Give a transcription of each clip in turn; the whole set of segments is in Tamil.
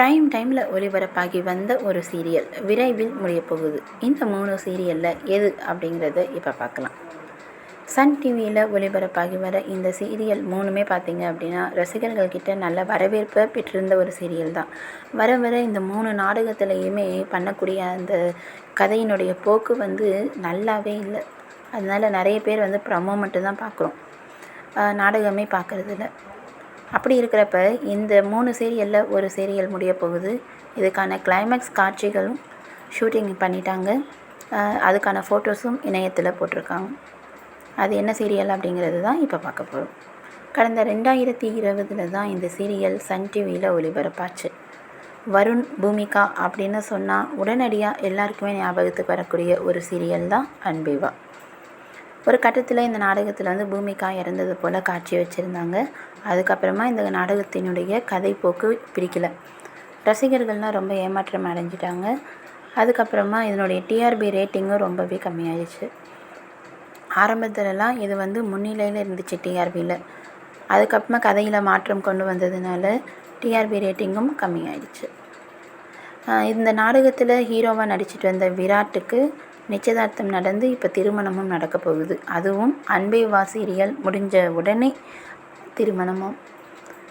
ப்ரைம் டைமில் ஒளிபரப்பாகி வந்த ஒரு சீரியல் விரைவில் முடியப் போகுது. இந்த மூணு சீரியலில் எது அப்படிங்கிறத இப்போ பார்க்கலாம். சன் டிவியில் ஒளிபரப்பாகி வர இந்த சீரியல் மூணுமே பார்த்தீங்க அப்படின்னா ரசிகர்கள் கிட்ட நல்ல வரவேற்பை பெற்றிருந்த ஒரு சீரியல் தான். வர வர இந்த மூணு நாடகத்துலேயுமே பண்ணக்கூடிய அந்த கதையினுடைய போக்கு வந்து நல்லாவே இல்லை. அதனால் நிறைய பேர் வந்து ப்ரமோ மட்டும்தான் பார்க்குறோம். நாடகமே பார்க்குறதில்ல. அப்படி இருக்கிறப்ப இந்த மூணு சீரியலில் ஒரு சீரியல் முடிய போகுது. இதுக்கான கிளைமேக்ஸ் காட்சிகளும் ஷூட்டிங் பண்ணிட்டாங்க. அதுக்கான ஃபோட்டோஸும் இணையத்தில் போட்டிருக்காங்க. அது என்ன சீரியல் அப்படிங்கிறது தான் இப்போ பார்க்க போகிறோம் கடந்த ரெண்டாயிரத்தி இருபதில் தான் இந்த சீரியல் சன் டிவியில் ஒளிபரப்பாச்சு. வருண் பூமிகா அப்படின்னு சொன்னால் உடனடியாக எல்லாருக்குமே ஞாபகத்துக்கு வரக்கூடிய ஒரு சீரியல் தான் அன்பேவா. ஒரு கட்டத்தில் இந்த நாடகத்தில் வந்து பூமிகா இறந்தது போல் காட்சி வச்சுருந்தாங்க. அதுக்கப்புறமா இந்த நாடகத்தினுடைய கதை போக்கு பிடிக்கல. ரசிகர்கள்லாம் ரொம்ப ஏமாற்றம் அடைஞ்சிட்டாங்க. அதுக்கப்புறமா இதனுடைய டிஆர்பி ரேட்டிங்கும் ரொம்பவே கம்மியாயிடுச்சு. ஆரம்பத்துலலாம் இது வந்து முன்னிலையில் இருந்துச்சு டிஆர்பியில் அதுக்கப்புறமா கதையில் மாற்றம் கொண்டு வந்ததுனால டிஆர்பி ரேட்டிங்கும் கம்மியாயிடுச்சு. இந்த நாடகத்தில் ஹீரோவாக நடிச்சிட்டு வந்த விராட்டுக்கு நிச்சயதார்த்தம் நடந்து இப்போ திருமணமும் நடக்க போகுது. அதுவும் அன்பே வா சீரியல் முடிஞ்ச உடனே திருமணமும்.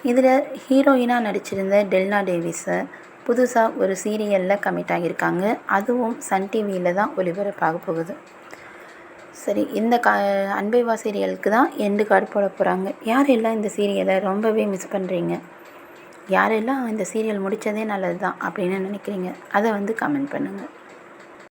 இதில் ஹீரோயினாக நடிச்சிருந்த டெல்னா டேவிஸை புதுசாக ஒரு சீரியலில் கமிட் ஆகியிருக்காங்க. அதுவும் சன் டிவியில் தான் ஒளிபரப்பாக போகுது. சரி இந்த கா அன்பை வாசிரியலுக்கு தான் எண்டு கார்டு போட போகிறாங்க யாரெல்லாம் இந்த சீரியலை ரொம்பவே மிஸ் பண்ணுறீங்க யாரெல்லாம் இந்த சீரியல் முடித்ததே நல்லது தான் அப்படின்னு நினைக்கிறீங்க அதை வந்து கமெண்ட் பண்ணுங்கள்